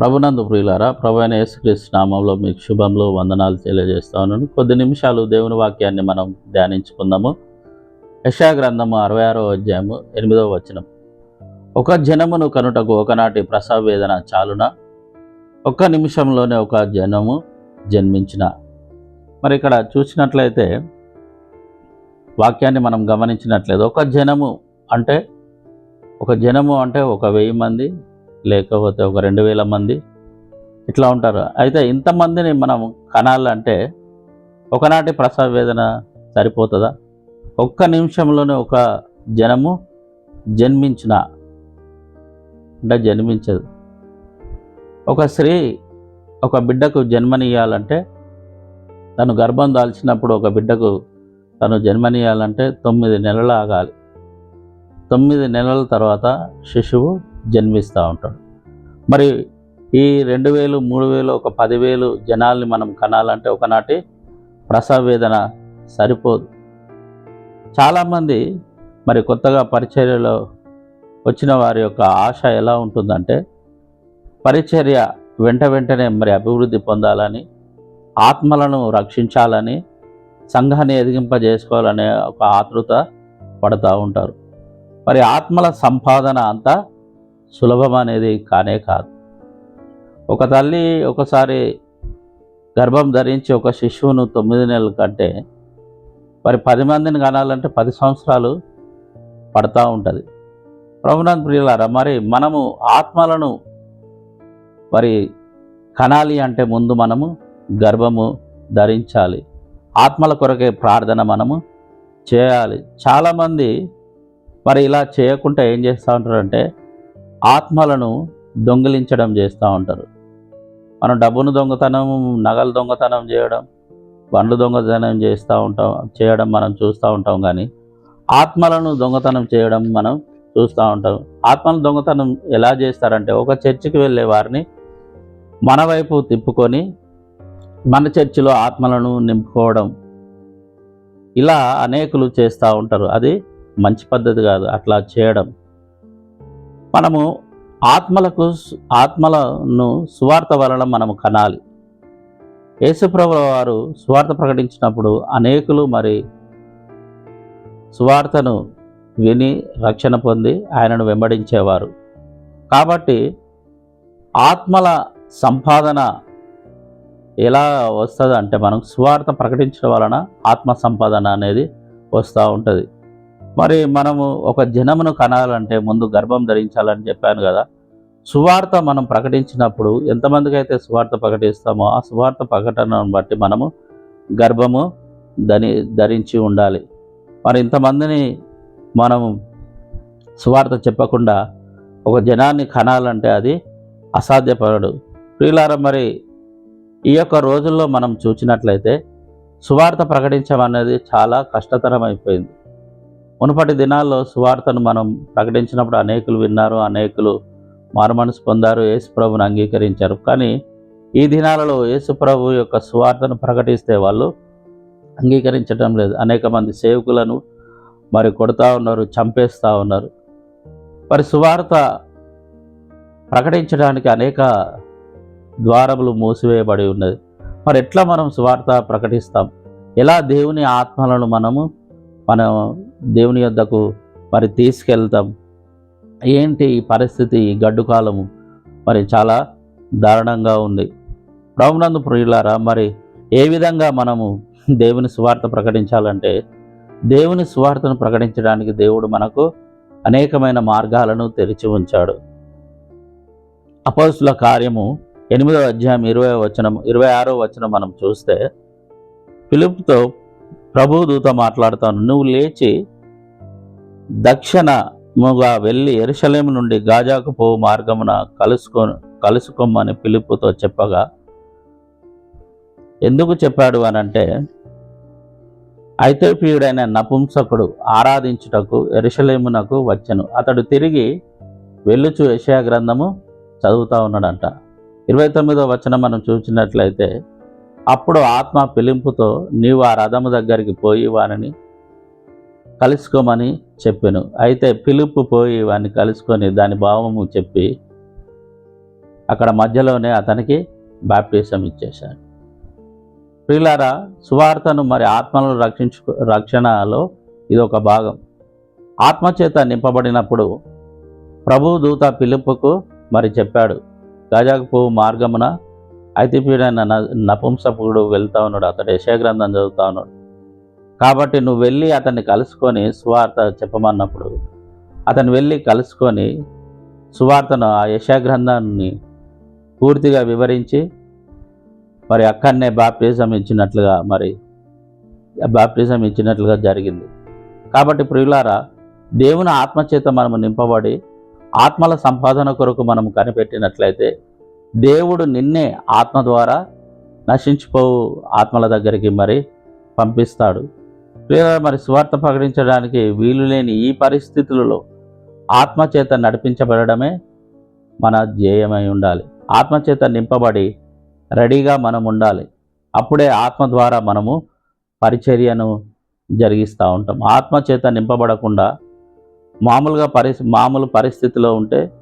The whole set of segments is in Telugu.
ప్రభునందు ప్రియులారా ప్రభు అయిన యేసుక్రీస్తు నామంలో మీకు శుభంలో వందనాలు తెలియజేస్తా ఉన్నాను. కొద్ది నిమిషాలు దేవుని వాక్యాన్ని మనం ధ్యానించుకుందాము. యశా గ్రంథము అరవై ఆరో అధ్యాయము ఎనిమిదవ వచనం. ఒక జనమును కనుటకు ఒకనాటి ప్రసవ వేదన చాలున? ఒక్క నిమిషంలోనే ఒక జనము జన్మించిన? మరి ఇక్కడ చూసినట్లయితే వాక్యాన్ని మనం గమనించినట్లయితే ఒక జనము అంటే ఒక జనము అంటే ఒక వెయ్యి మంది లేకపోతే ఒక రెండు వేల మంది ఇట్లా ఉంటారు. అయితే ఇంతమందిని మనం కనాలంటే ఒకనాటి ప్రసవ వేదన సరిపోతుందా? ఒక్క నిమిషంలోనే ఒక జనము జన్మించిన అంటే జన్మించదు. ఒక స్త్రీ ఒక బిడ్డకు జన్మనియాలంటే తను గర్భం దాల్చినప్పుడు ఒక బిడ్డకు తను జన్మనియాలంటే తొమ్మిది నెలలు ఆగాలి. తొమ్మిది నెలల తర్వాత శిశువు జన్మిస్తూ ఉంటాడు. మరి ఈ రెండు వేలు మూడు వేలు ఒక పదివేలు జనాల్ని మనం కనాలంటే ఒకనాటి ప్రసవ వేదన సరిపోదు. చాలామంది మరి కొత్తగా పరిచర్యలో వచ్చిన వారి యొక్క ఆశ ఎలా ఉంటుందంటే పరిచర్య వెంట వెంటనే మరి అభివృద్ధి పొందాలని ఆత్మలను రక్షించాలని సంఘాన్ని ఎదిగింపజేసుకోవాలనే ఒక ఆతృత పడుతూ ఉంటారు. మరి ఆత్మల సంపాదన అంతా సులభం అనేది కానే కాదు. ఒక తల్లి ఒకసారి గర్భం ధరించి ఒక శిశువును తొమ్మిది నెలల కంటే మరి పది మందిని కనాలంటే పది సంవత్సరాలు పడతా ఉంటుంది. ప్రభునాథ్ ప్రియులారా మరి మనము ఆత్మలను మరి కనాలి అంటే ముందు మనము గర్భము ధరించాలి. ఆత్మల కొరకే ప్రార్థన మనము చేయాలి. చాలామంది మరి ఇలా చేయకుండా ఏం చేస్తూ ఉంటారంటే ఆత్మలను దొంగిలించడం చేస్తూ ఉంటారు. మనం డబ్బును దొంగతనం నగలు దొంగతనం చేయడం బండ్లు దొంగతనం చేస్తూ ఉంటాం చేయడం మనం చూస్తూ ఉంటాం కానీ ఆత్మలను దొంగతనం చేయడం మనం చూస్తూ ఉంటాం. ఆత్మలను దొంగతనం ఎలా చేస్తారంటే ఒక చర్చికి వెళ్ళే వారిని మన వైపు తిప్పుకొని మన చర్చిలో ఆత్మలను నింపుకోవడం. ఇలా అనేకులు చేస్తూ ఉంటారు. అది మంచి పద్ధతి కాదు. అట్లా చేయడం. మనము ఆత్మలకు ఆత్మలను సువార్త వలన మనము కనాలి. యేసుప్రభు వారు సువార్త ప్రకటించినప్పుడు అనేకులు మరి సువార్తను విని రక్షణ పొంది ఆయనను వెంబడించేవారు. కాబట్టి ఆత్మల సంపాదన ఎలా వస్తుంది అంటే మనం సువార్త ప్రకటించడం వలన ఆత్మ సంపాదన అనేది వస్తూ ఉంటుంది. మరి మనము ఒక జనమును కనాలంటే ముందు గర్భం ధరించాలని చెప్పాను కదా. సువార్త మనం ప్రకటించినప్పుడు ఎంతమందికి అయితే సువార్త ప్రకటిస్తామో ఆ సువార్త ప్రకటనను బట్టి మనము గర్భము ధని ధరించి ఉండాలి. మరి ఇంతమందిని మనము సువార్త చెప్పకుండా ఒక జనాన్ని కనాలంటే అది అసాధ్యపడడు ప్రియులార మరి ఈ యొక్క రోజుల్లో మనం చూసినట్లయితే సువార్త ప్రకటించడం అనేది చాలా కష్టతరం అయిపోయింది మునుపటి దినాల్లో సువార్తను మనం ప్రకటించినప్పుడు అనేకులు విన్నారు అనేకులు మారుమనసు పొందారు యేసుప్రభుని అంగీకరించారు. కానీ ఈ దినాలలో యేసుప్రభు యొక్క సువార్తను ప్రకటిస్తే వాళ్ళు అంగీకరించడం లేదు. అనేక మంది సేవకులను మరి కొడతా ఉన్నారు చంపేస్తూ ఉన్నారు. మరి సువార్త ప్రకటించడానికి అనేక ద్వారములు మూసివేయబడి ఉన్నది. మరి ఎట్లా మనం సువార్త ప్రకటిస్తాం? ఎలా దేవుని ఆత్మలను మనము మనం దేవుని యొద్దకు మరి తీసుకెళ్తాం. ఏంటి ఈ పరిస్థితి? ఈ గడ్డు కాలము మరి చాలా దారుణంగా ఉంది. ప్రభునందు ప్రియులారా మరి ఏ విధంగా మనము దేవుని సువార్త ప్రకటించాలంటే దేవుని సువార్తను ప్రకటించడానికి దేవుడు మనకు అనేకమైన మార్గాలను తెరిచి ఉంచాడు. అపోస్తుల కార్యము ఎనిమిదవ అధ్యాయం ఇరవై వచనం ఇరవై ఆరో వచనం మనం చూస్తే పిలుపుతో ప్రభు దూత మాట్లాడతాను నువ్వు లేచి దక్షిణముగా వెళ్ళి ఎరుషలేము నుండి గాజాకు పో మార్గమున కలుసుకో కలుసుకోమని పిలుపుతో చెప్పగా ఎందుకు చెప్పాడు అని అంటే నపుంసకుడు ఆరాధించుటకు ఎరుషలేమునకు వచ్చెను. అతడు తిరిగి వెళ్ళుచు యషయా గ్రంథము చదువుతూ ఉన్నాడంట. ఇరవై తొమ్మిదో వచనం మనం చూసినట్లయితే అప్పుడు ఆత్మ పిలింపుతో నీవు ఆ రథము దగ్గరికి పోయి వారిని కలుసుకోమని చెప్పాను. అయితే పిలుపు పోయి వాడిని కలుసుకొని దాని భావము చెప్పి అక్కడ మధ్యలోనే అతనికి బాప్టిజం ఇచ్చేశాడు. ప్రియులారా సువార్తను మరి ఆత్మలను రక్షించు రక్షణలో ఇది ఒక భాగం. ఆత్మచేత నింపబడినప్పుడు ప్రభు దూత పిలుపుకు మరి చెప్పాడు గజాకు మార్గమున ఐతిపీడైన నపుంసకుడు వెళ్తా ఉన్నాడు అతడు యశగ్రంథం చదువుతా ఉన్నాడు. కాబట్టి నువ్వు వెళ్ళి అతన్ని కలుసుకొని సువార్త చెప్పమన్నప్పుడు అతను వెళ్ళి కలుసుకొని సువార్తను ఆ యశాగ్రంథాన్ని పూర్తిగా వివరించి మరి అక్కడనే బాప్టిజం ఇచ్చినట్లుగా మరి బాప్టిజం ఇచ్చినట్లుగా జరిగింది. కాబట్టి ప్రియులారా దేవుని ఆత్మచేత మనము నింపబడి ఆత్మల సంపాదన కొరకు మనం కనిపెట్టినట్లయితే దేవుడు నిన్నే ఆత్మ ద్వారా నశించిపోవు ఆత్మల దగ్గరికి మరి పంపిస్తాడు. ప్రియులారా మరి స్వార్థ ప్రకటించడానికి వీలు లేని ఈ పరిస్థితులలో ఆత్మచేత నడిపించబడమే మన ధ్యేయమై ఉండాలి. ఆత్మచేత నింపబడి రెడీగా మనం ఉండాలి. అప్పుడే ఆత్మ ద్వారా మనము పరిచర్యను జరిగిస్తూ ఉంటాం. ఆత్మచేత నింపబడకుండా మామూలుగా పరి మామూలు పరిస్థితిలో ఉంటే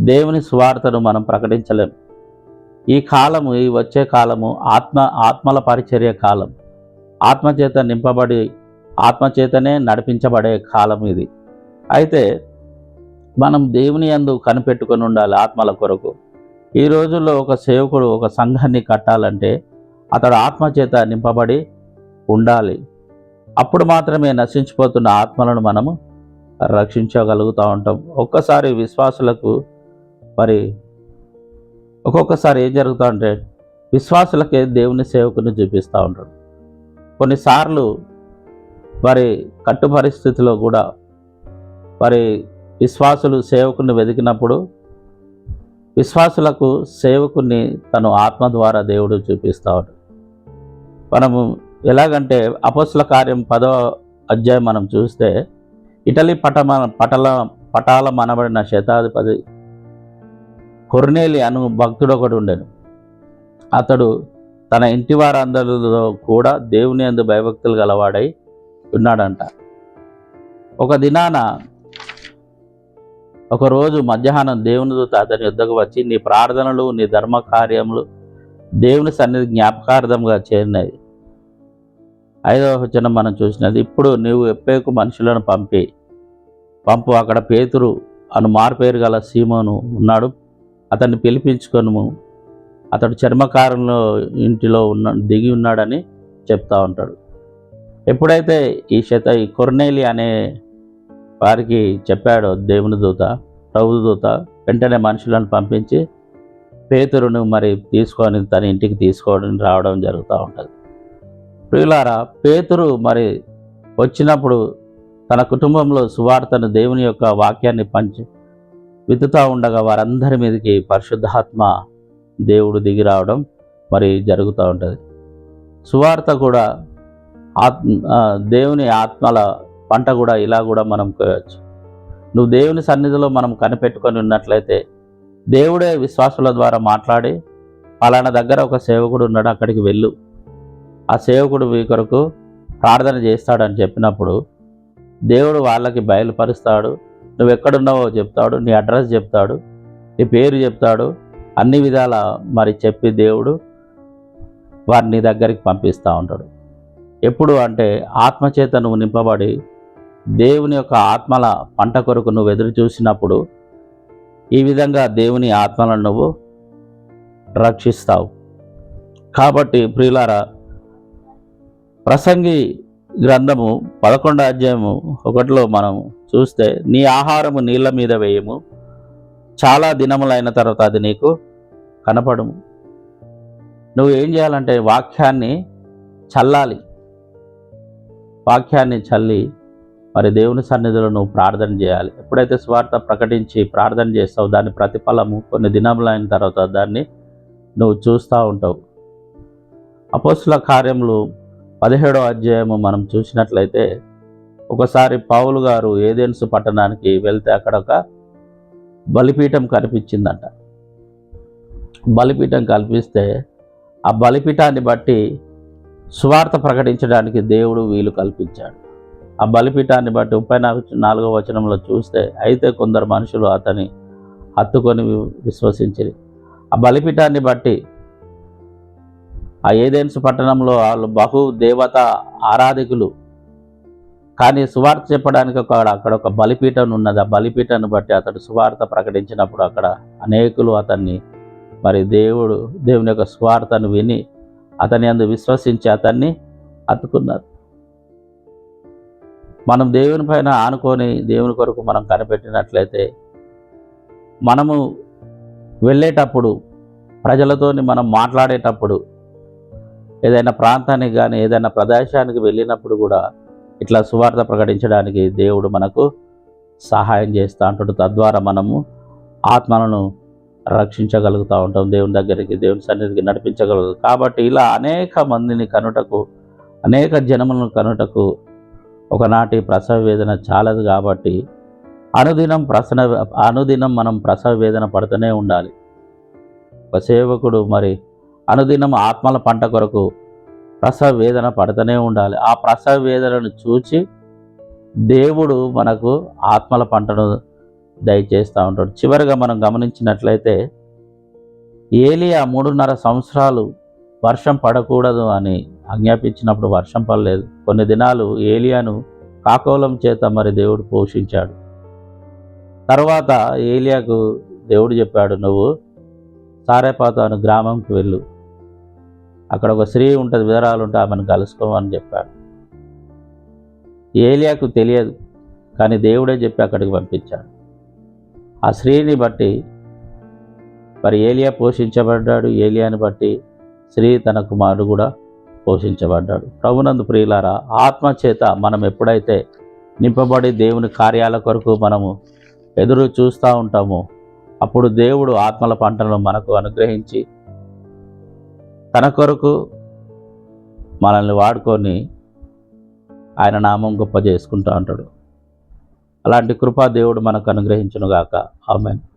దేవుని స్వార్థను మనం ప్రకటించలేం. ఈ కాలము ఈ వచ్చే కాలము ఆత్మ ఆత్మల పరిచర్య కాలం. ఆత్మచేత నింపబడి ఆత్మచేతనే నడిపించబడే కాలం ఇది. అయితే మనం దేవుని యందు కనిపెట్టుకొని ఉండాలి ఆత్మల కొరకు. ఈ రోజుల్లో ఒక సేవకుడు ఒక సంఘాన్ని కట్టాలంటే అతడు ఆత్మచేత నింపబడి ఉండాలి. అప్పుడు మాత్రమే నశించిపోతున్న ఆత్మలను మనము రక్షించగలుగుతూ ఉంటాం. ఒక్కసారి విశ్వాసులకు మరి ఒక్కొక్కసారి ఏం జరుగుతూ అంటే విశ్వాసులకే దేవుని సేవకుని చూపిస్తూ ఉంటాడు. కొన్నిసార్లు వారి కట్టు పరిస్థితిలో కూడా వారి విశ్వాసులు సేవకుని వెతికినప్పుడు విశ్వాసులకు సేవకుని తను ఆత్మ ద్వారా దేవుడు చూపిస్తాడు మనము ఎలాగంటే అపస్సుల కార్యం పదో అధ్యాయం మనం చూస్తే ఇటలీ పటమ పటల పటాల మనబడిన శతాధిపతి కొర్నేలి అను భక్తుడు ఒకడు ఉండేను. అతడు తన ఇంటి వారందరిలో కూడా దేవుని అందు భయభక్తులు గలవాడై ఉన్నాడంట. ఒక దినాన ఒకరోజు మధ్యాహ్నం దేవుని దూత అతని యుద్ధకు వచ్చి నీ ప్రార్థనలు నీ ధర్మ కార్యములు దేవుని సన్నిధి జ్ఞాపకార్థంగా చేరినది ఐదవ వచనం మనం చూసినది ఇప్పుడు నీవు ఎప్పేకు మనుషులను పంపి పంపు అక్కడ పేతురు అను మార్పేరు గల సీమోను ఉన్నాడు. అతన్ని పిలిపించుకొను అతడు చర్మకారంలో ఇంటిలో ఉన్న దిగి ఉన్నాడని చెప్తా ఉంటాడు. ఎప్పుడైతే ఈ శత ఈ కొర్నేలి అనే వారికి చెప్పాడో దేవుని దూత ప్రభు దూత వెంటనే మనుషులను పంపించి పేతురును మరి తీసుకొని తన ఇంటికి తీసుకోవడం రావడం జరుగుతూ ఉంటుంది. ప్రియులారా పేతురు మరి వచ్చినప్పుడు తన కుటుంబంలో సువార్తను దేవుని యొక్క వాక్యాన్ని పంచి విత్తుతూ ఉండగా వారందరి మీదకి పరిశుద్ధాత్మ దేవుడు దిగి రావడం మరి జరుగుతూ ఉంటుంది. సువార్త కూడా ఆత్మ దేవుని ఆత్మల పంట కూడా ఇలా కూడా మనం కోయవచ్చు నువ్వు దేవుని సన్నిధిలో మనం కనిపెట్టుకొని ఉన్నట్లయితే దేవుడే విశ్వాసుల ద్వారా మాట్లాడి పలానా దగ్గర ఒక సేవకుడు ఉన్నాడు అక్కడికి వెళ్ళు. ఆ సేవకుడు మీ కొరకు ప్రార్థన చేస్తాడని చెప్పినప్పుడు దేవుడు వాళ్ళకి బయలుపరుస్తాడు. నువ్వు ఎక్కడున్నావో చెప్తాడు నీ అడ్రస్ చెప్తాడు నీ పేరు చెప్తాడు అన్ని విధాల మరి చెప్పి దేవుడు వారిని దగ్గరికి పంపిస్తూ ఉంటాడు. ఎప్పుడు అంటే ఆత్మచేత నువ్వు నింపబడి దేవుని యొక్క ఆత్మల పంట కొరకు నువ్వు ఎదురు చూసినప్పుడు ఈ విధంగా దేవుని ఆత్మలను నువ్వు రక్షిస్తావు. కాబట్టి ప్రియులారా ప్రసంగి గ్రంథము పదకొండో అధ్యాయము ఒకటిలో మనం చూస్తే నీ ఆహారము నీళ్ళ మీద వేయము చాలా దినములైన తర్వాత అది నీకు కనపడము నువ్వు ఏం చేయాలంటే వాక్యాన్ని చల్లాలి. వాక్యాన్ని చల్లి మరి దేవుని సన్నిధిలో నువ్వు ప్రార్థన చేయాలి. ఎప్పుడైతే స్వార్థ ప్రకటించి ప్రార్థన చేస్తావు దాని ప్రతిఫలము కొన్ని దినములైన తర్వాత దాన్ని నువ్వు చూస్తూ ఉంటావు. అపోస్తుల కార్యములు పదిహేడో అధ్యాయము మనం చూసినట్లయితే ఒకసారి పావులు గారు ఏదెన్స్ పట్టణానికి వెళ్తే అక్కడ ఒక బలిపీఠం కనిపించిందంట. బలిపీఠం కల్పిస్తే ఆ బలిపీఠాన్ని బట్టి స్వార్థ ప్రకటించడానికి దేవుడు వీలు కల్పించాడు. ఆ బలిపీఠాన్ని బట్టి ముప్పై నాలుగు నాలుగో వచనంలో చూస్తే అయితే కొందరు మనుషులు అతని హత్తుకొని వి- ఆ బలిపీఠాన్ని బట్టి ఆ ఏదెన్స్ పట్టణంలో వాళ్ళు బహు దేవత ఆరాధికులు కానీ సువార్త చెప్పడానికి ఒక అక్కడ ఒక బలిపీఠం ఉన్నది. ఆ బలిపీఠాన్ని బట్టి అతడు సువార్త ప్రకటించినప్పుడు అక్కడ అనేకులు అతన్ని మరి దేవుడు దేవుని యొక్క స్వార్థను విని అతని అందు విశ్వసించి అతన్ని అతుకున్నారు. మనం దేవుని పైన ఆనుకొని దేవుని కొరకు మనం కనిపెట్టినట్లయితే మనము వెళ్ళేటప్పుడు ప్రజలతోని మనం మాట్లాడేటప్పుడు ఏదైనా ప్రాంతానికి కానీ ఏదైనా ప్రదేశానికి వెళ్ళినప్పుడు కూడా ఇట్లా సువార్త ప్రకటించడానికి దేవుడు మనకు సహాయం చేస్తూ ఉంటాడు తద్వారా మనము ఆత్మలను రక్షించగలుగుతూ ఉంటాం. దేవుని దగ్గరికి దేవుని సన్నిధికి నడిపించగలుగుతాం. కాబట్టి ఇలా అనేక మందిని కనుటకు అనేక జనములను కనుటకు ఒకనాటి ప్రసవ వేదన చాలదు కాబట్టి అనుదినం ప్రసన అనుదినం మనం ప్రసవ వేదన పడుతూనే ఉండాలి. ఒక సేవకుడు మరి అనుదినం ఆత్మల పంట కొరకు ప్రసవ వేదన పడుతూనే ఉండాలి. ఆ ప్రసవ వేదనను చూచి దేవుడు మనకు ఆత్మల పంటను దయచేస్తూ ఉంటాడు. చివరిగా మనం గమనించినట్లయితే ఏలియా మూడున్నర సంవత్సరాలు వర్షం పడకూడదు అని ఆజ్ఞాపించినప్పుడు వర్షం పడలేదు. కొన్ని దినాలు ఏలియాను కాకోలం చేత మరి దేవుడు పోషించాడు. తర్వాత ఏలియాకు దేవుడు చెప్పాడు నువ్వు సారేపాత అను గ్రామంకి వెళ్ళు. అక్కడ ఒక స్త్రీ ఉంటుంది వివరాలు ఉంటే ఆమెను కలుసుకోమని చెప్పాడు. ఏలియాకు తెలియదు కానీ దేవుడే చెప్పి అక్కడికి పంపించాడు. ఆ స్త్రీని బట్టి మరి ఏలియా పోషించబడ్డాడు ఏలియాని బట్టి స్త్రీ తన కుమారుడు కూడా పోషించబడ్డాడు. ప్రభునందు ప్రియులారా ఆత్మ చేత మనం ఎప్పుడైతే నింపబడి దేవుని కార్యాల కొరకు మనము ఎదురు చూస్తూ ఉంటామో అప్పుడు దేవుడు ఆత్మల పంటలను మనకు అనుగ్రహించి తన కొరకు మనల్ని వాడుకొని ఆయన నామం గొప్ప చేసుకుంటూ ఉంటాడు అలాంటి కృపా దేవుడు మనకు అనుగ్రహించునుగాక. ఆమెను.